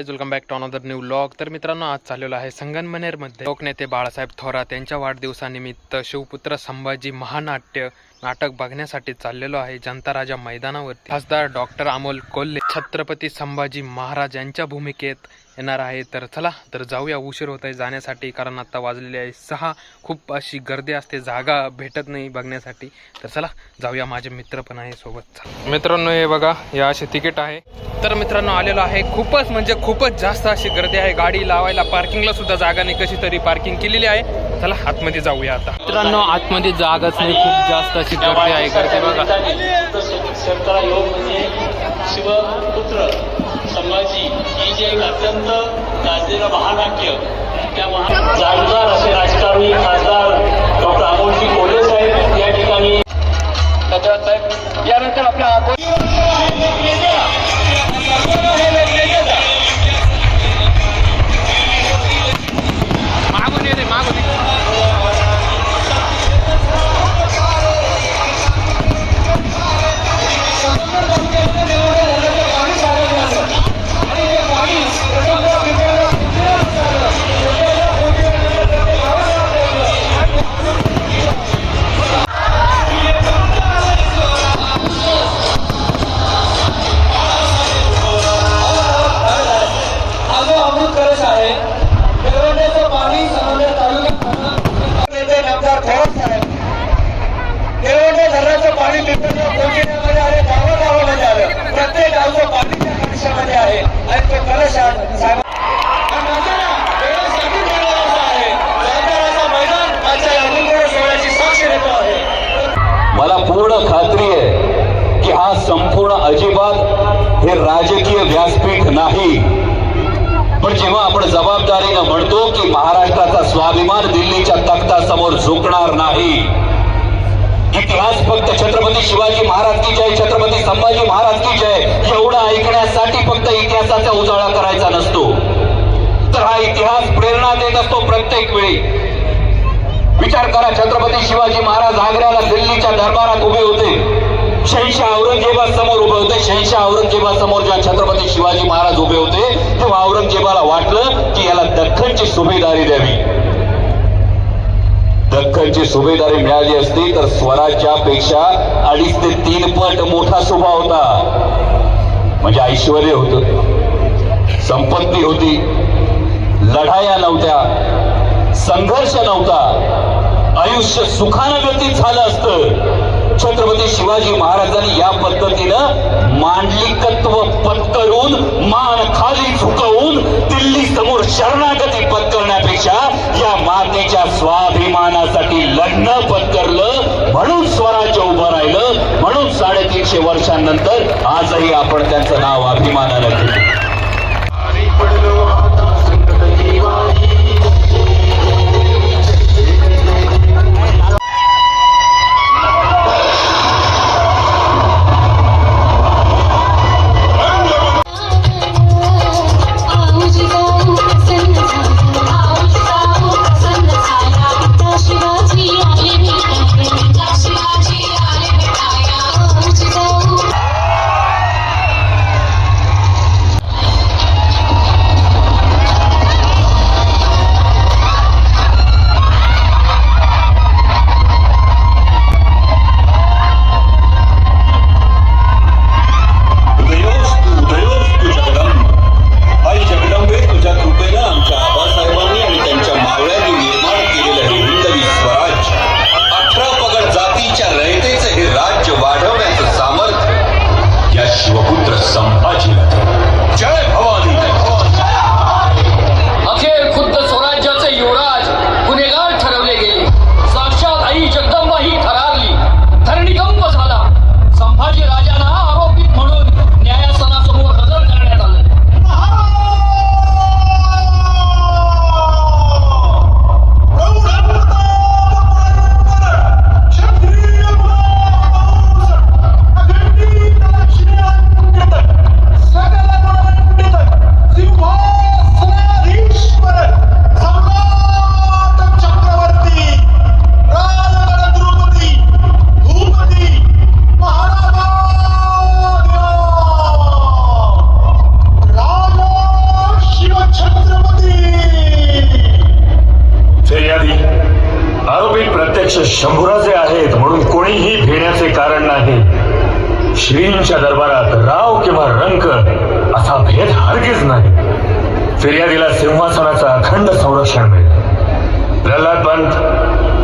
Hey welcome back to another new log तर मित्रांनो आज चाललेलो आहे संगनमनेरमध्ये. लोकनेते बाळासाहेब थोरात यांच्या वाढदिवसानिमित्त शिवपुत्र संभाजी महानाट्य नाटक बघण्यासाठी चाललेलो आहे जनता राजा मैदानावरती. खासदार डॉक्टर अमोल कोल्हे छत्रपती संभाजी महाराज यांच्या भूमिकेत येणार आहे. तर चला तर जाऊया उशीर होत आहे जाण्यासाठी कारण आत्ता वाजलेले आहे सहा. खूप अशी गर्दी असते जागा भेटत नाही बघण्यासाठी. तर चला जाऊया माझे मित्र पण आहे सोबत. मित्रांनो हे बघा या असे तिकीट आहे. तर मित्रांनो आलेलो आहे खूपच म्हणजे खूपच जास्त अशी गर्दी आहे. गाडी लावायला पार्किंगला सुद्धा जागा नाही कशी तरी पार्किंग केलेली आहे. चला आतमध्ये जाऊया आता. मित्रांनो आतमध्ये जागाच नाही खूप जास्त अशी गर्दी आहे. गर्दी बघा. म्हणजे शिवपुत्र. संभाजी ही जे एक अत्यंत गाजलेलं महानाट्य त्या महा जाणकार असे राजकारणी खासदार डॉक्टर अमोलजी कोल्हे साहेब या ठिकाणी धन्यवाद साहेब यानंतर आपल्या मागून येते मागून तर हा इतिहास प्रेरणा देत असतो प्रत्येक वेळी. विचार करा छत्रपती शिवाजी महाराज आग्र्याला दिल्लीच्या दरबारात उभे होते. शहनशाह औरंगजेबा समोर उभे होते. शहनशाह औरंगजेबा समोर जेव्हा छत्रपती शिवाजी महाराज उभे होते तेव्हा औरंगजेबाला वाटलं की याला दख्खनची सुभेदारी द्यावी. दख्खनची सुभेदारी मिळाली असती तर स्वराज्यापेक्षा अडीच ते तीन पट मोठा सुभा होता. म्हणजे ऐश्वर होत. संपत्ती होती. लढाया नव्हत्या. संघर्ष नव्हता. आयुष्य सुखानं व्यतीत झालं असतं. छत्रपती शिवाजी महाराजांनी या पद्धतीनं मांडलिकत्व पत्करून मान खाली झुकवून दिल्ली समोर शरणागती पत्करण्यापेक्षा या मातेच्या स्वाभिमानासाठी लढणं पत्करलं. म्हणून स्वराज्य उभं राहिलं. म्हणून साडेतीनशे वर्षांनंतर आजही आपण त्यांचं नाव अभिमानानं घेतो. शंभुराजे आहेत म्हणून कोणीही भेण्याचे कारण नाही. श्रींच्या दरबारात राव किंवा रंक असा भेद हरगीच नाही. फिर्यादीला सिंहासनाचा अखंड संरक्षण मिळेल. प्रल्हाद पंत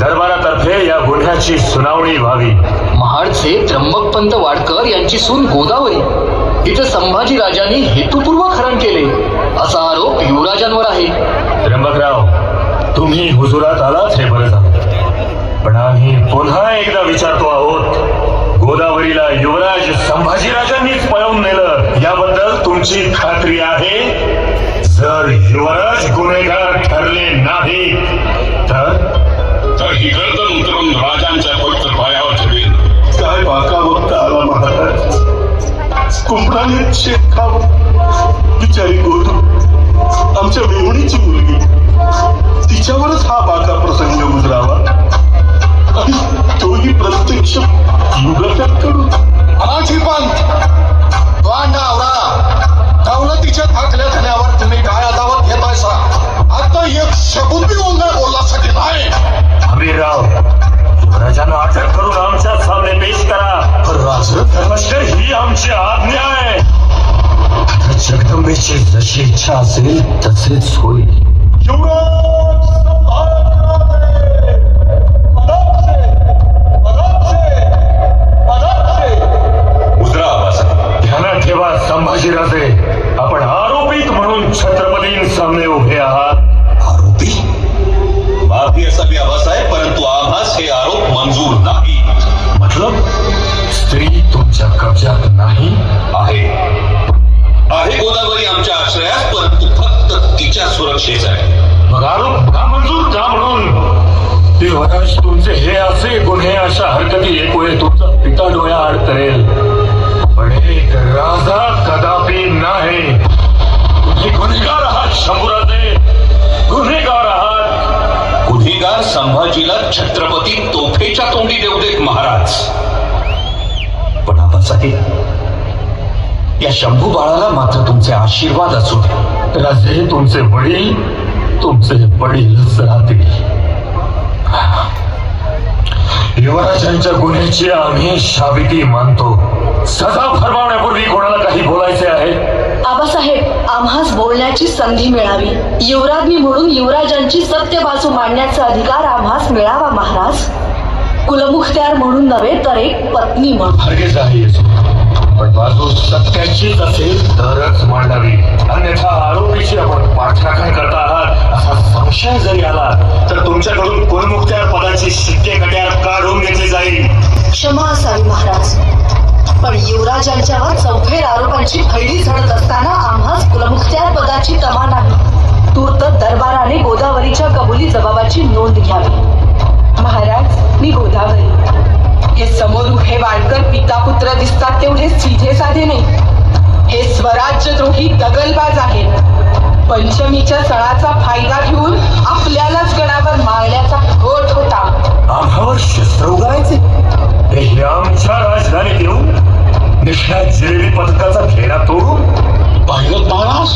दरबारातर्फे या गुन्ह्याची सुनावणी व्हावी. महाडचे त्र्यंबकपंत वाडकर यांची सून गोदावरी. तिथे संभाजी राजांनी हेतुपूर्वक हरण केले. असा आरोप युवराजांवर आहे. त्र्यंबकराव तुम्ही हुजुरात आलात हे बरं झालं. पण आम्ही पुन्हा एकदा विचारतो आहोत गोदावरीला युवराज संभाजीराजांनीच पळवून नेलं याबद्दल तुमची खात्री आहे? जर युवराज गुन्हेगार ठरले नाही तर? तर ही गर्दन उतरून राजांच्या पवित्र पायावर ठेवेल. काय बाका बघता आला महाराज? कुंपणाने शेत खाव बिचारी गोदू आमच्या मेहुणीची मुलगी तिच्यावरच हा बाका प्रसंग गुजरावा तोही प्रत्यक्ष युगात करून अनाठी पंत वांडावरा दौलतीच्या थाकल्या झाल्यावर तुम्ही काय अदावत घेताय सा आता एक शब्द बी ओंगळ बोलण्यासाठी नाही हमीरराव युवराजांना अटक करून आमच्या सामने पेश करा. राज धर्मश्वर ही आमची आज्ञा आहे. जगदंबेची जशी इच्छा असेल तसेच होईल. आपण आरोपित म्हणून छत्रपतींसामने उभे आहात. आरोपी? माफ़ी असा बी आभास आहे परंतु आभास हे आरोप मंजूर नाही. मतलब स्त्री तुमच्या कब्जात नाही आहे. आहे गोदावरी आमच्या आश्रयास परंतु फक्त तिच्या सुरक्षेचा आहे. मग आरोप का मंजूर का म्हणून? युवराज तुमचे हे असे गुन्हे अशा हरकती एकवेळ तुमचा पिता डोळ्या आड करेल. पण एक राजा कदापि नाही। तुम्ही गुन्हेगार आहात शंभूराजे। गुन्हेगार आहात। गुन्हेगार संभाजीला छत्रपती तोफेच्या तोंडी देऊ देत महाराज। पण आबासाहेब या शंभू बाळाला मात्र तुमचे आशीर्वाद असू द्या राजे तुमचे वडील तुमचे वडीलच राहतील युवराजांच्या गुन्ह्याची आम्ही शाबिती मानतो। सजा फरमावण्यापूर्वी कोणाला काही बोलायचे आहे? आबासाहेब आम्हास बोलण्याची संधी मिळावी. युवराज्ञी म्हणून युवराजांची सत्य बाजू मांडण्याचा अधिकार आम्हास मिळावा महाराज. कुलमुखत्यार म्हणून नव्हे तर एक पत्नी म्हणून. हरगेच आहे येसू. पण बाजू सत्याचीच असेल तरच मांडावी. अन्यथा आरोपीची आपण पाठराखण करता आहात. असा संशय जरी आला तर तुमच्याकडून कुलमुखत्यार पदाची शिक्के कट्यार काढून घेतली जाईल. क्षमा असावी महाराज. पण युवराजांच्यावर चौफेर आरोपांची खळी झडत असताना आम्हाच कुलमुखत्यार पदाची तमा नाही. तूर्त दरबाराने गोदावरीच्या कबुली जबाबाची नोंद घ्यावी. महाराज मी गोदावरी. हे समोर उभे वाडकर पिता पुत्र दिसतात तेवढे सीधे साधे नाही. हे स्वराज्यद्रोही दगलबाज आहेत. पंचमीच्या सणाचा फायदा घेऊन आपल्यालाच गडावर मारण्याचा घोट होता. आम्हावर शस्त्र उगारायचे. हे आमच्या राजधानीत येऊ निष्ठा जिलेबी पथकाचा फेरा तोडून पाहिलं महाराज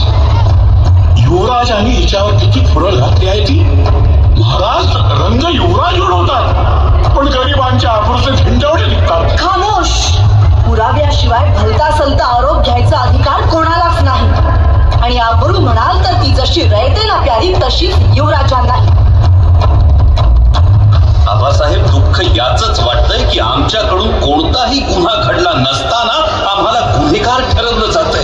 युवराज आणि हिच्यावर किती फुरळ घातली आहे ती? महाराज रंग युवराज उडवतात. पण गरिबांच्या आकृष्ट झेंडावडे निघतात. खामोश! पुराव्याशिवाय भलता सलता आरोप घ्यायचा अधिकार कोणालाच नाही. आणि आबरू म्हणाल तर ती जशी रयते ना प्यारी तशीच युवराजांनाही. याचच याच वाटतंय की आमच्याकडून कोणताही गुन्हा घडला नसताना आम्हाला गुन्हेगार ठरवलं जातंय.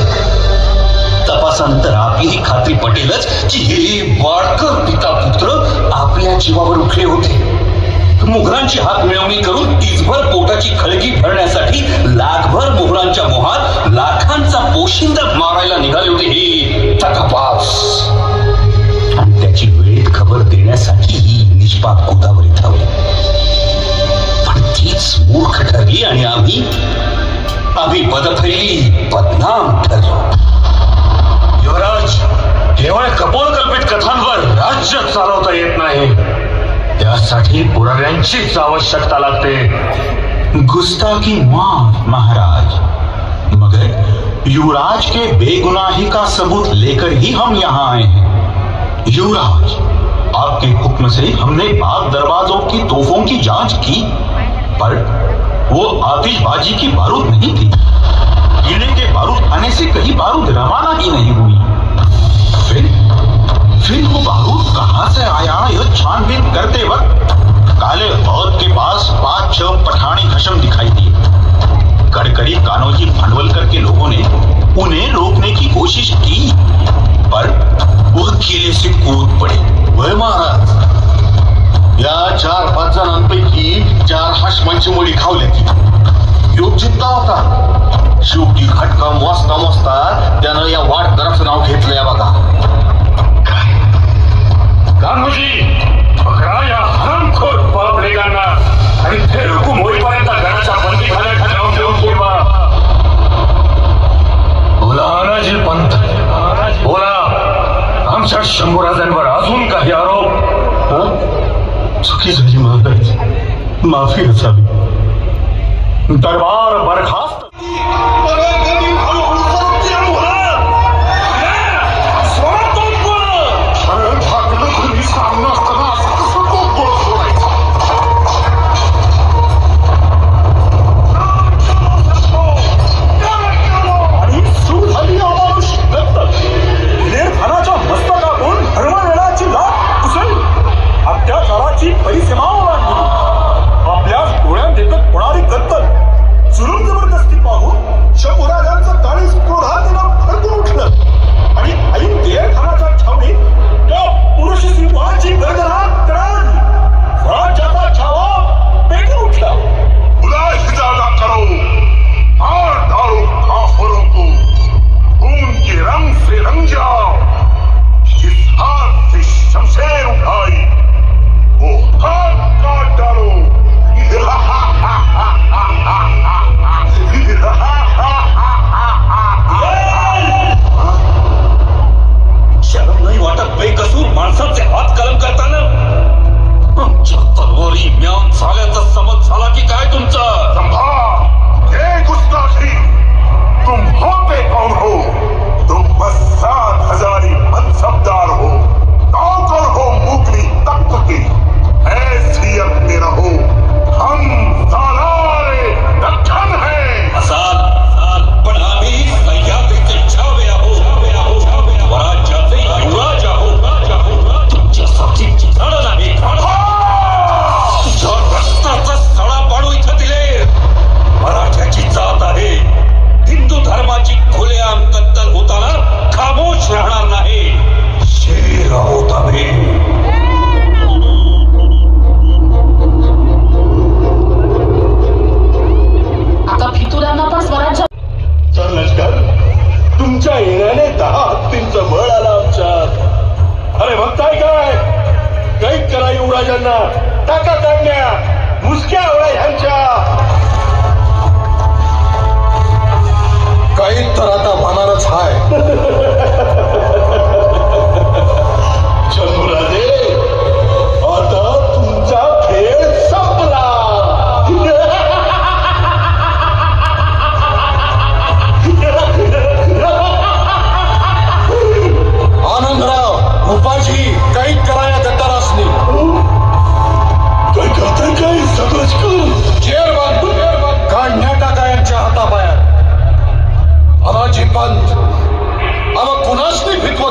तपासानंतर आपलीही खात्री पटेलच की हे वाडकर पिता पुत्र आपल्या जीवावर उठले होते. मुघरांची हात मिळवणी करून तीसभर पोटाची खळगी भरण्यासाठी लाखभर मुघरांच्या मोहात लाखांचा पोशिंदा मारायला निघाले होते हे तकापास युवराज, केवळ कथांवर राज्य चालवता येत नाही. त्यासाठी आवश्यकता लागते. गुस्ताखी माफ़ महाराज. मगर युवराज के बेगुनाही का सबूत लेकर ही हम यहाँ आए हैं। युवराज, आपके हुक्म से हमने बाग दरवाजों की तोपों की जाँच की, पर वो आतिशबाजी की बारूद नहीं थी। किले के बारूद। आने से कहीं बारूद रवाना ही नहीं हुई। फिर? फिर वो बारूद कहाँ से आया? यह छानबीन करते वक्त काले औद के पास पाँच, छह पठानी खशम दिखाई दिए। कड़कड़ी कानोजी भांडवलकर करके लोगों ने उन्हें रोकने की कोशिश की, पर वह किले से कूद पड़े। वह महाराज या चार पाच जणांपैकी चार हाशमांची मुली खावली या वाडकराचं नाव घेतलंय बघा. गांधूजी पकडा या हरामखोर पापलेगांना आणि ते हुकूम होईपर्यंत घराच्या बंदी खाण्याखाली लावून ठेवून ठेवा. बोला अनाजी पंत. बोला आमच्या शंभूराजांवर अजून काही आरोप? चुकी झाली महाराज. माफी असावी दरबार बरखास्त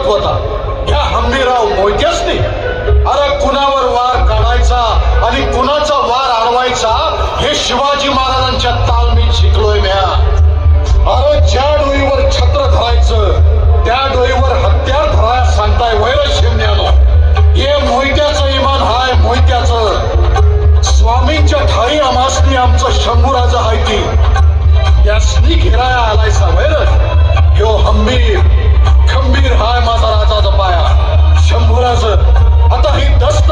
होता. या हंबीराव मोहित्यासनी अरे कुणावर वार काढायचा आणि कुणाचा वार अडवायचा हे शिवाजी महाराजांच्या तालमीत शिकलोय म्या. अरे ज्या डोईवर छत्र धरायचं त्या डोईवर हत्यार धरायला सांगताय वैर शिमण्यानं हे मोहित्याचं इमान हाय मोहित्याचं स्वामींच्या ठाई आमासनी आमचं शंभूराजा हाय ती. त्यासनी घेराया आलायचा वैर यो हंबीर. खंबीर हाय माझा राजाचा पाया शंभूराज आता ही दस्त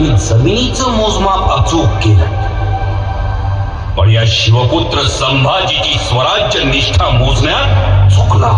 पद्धतीनं जमिनीचं मोजमाप अचूक केलं. पण या शिवपुत्र संभाजीची स्वराज्य निष्ठा मोजण्यात चुकला.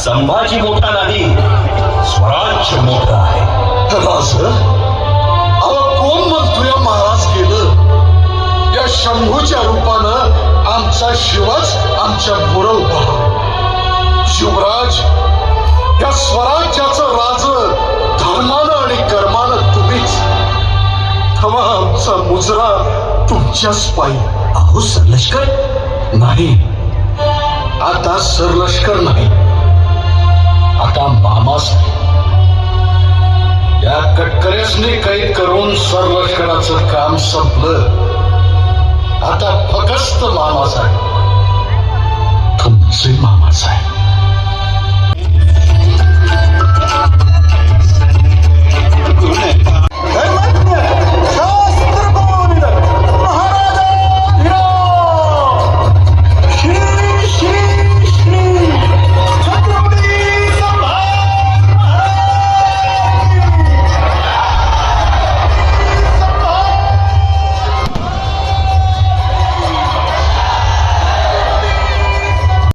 संभाजी मोठा नाही स्वराज्य मोठा आहे. राज अहो कोण म्हणतोय महाराज गेलं? या शंभूच्या रूपानं आमचा शिवच आमच्या पुढं उभा शिवराज या स्वराज्याचं राज धर्मानं आणि कर्मानं तुम्हीच. तेव्हा आमचा मुजरा तुमच्याच पायी. अहो सरलष्कर? नाही. आता सरलष्कर नाही. आता मामाच या कटकऱ्यासने काही करून सरलष्कराचं काम संपलं. आता फकस्त मामासाहेब. आहे तुमचे मामासाहेब. आहे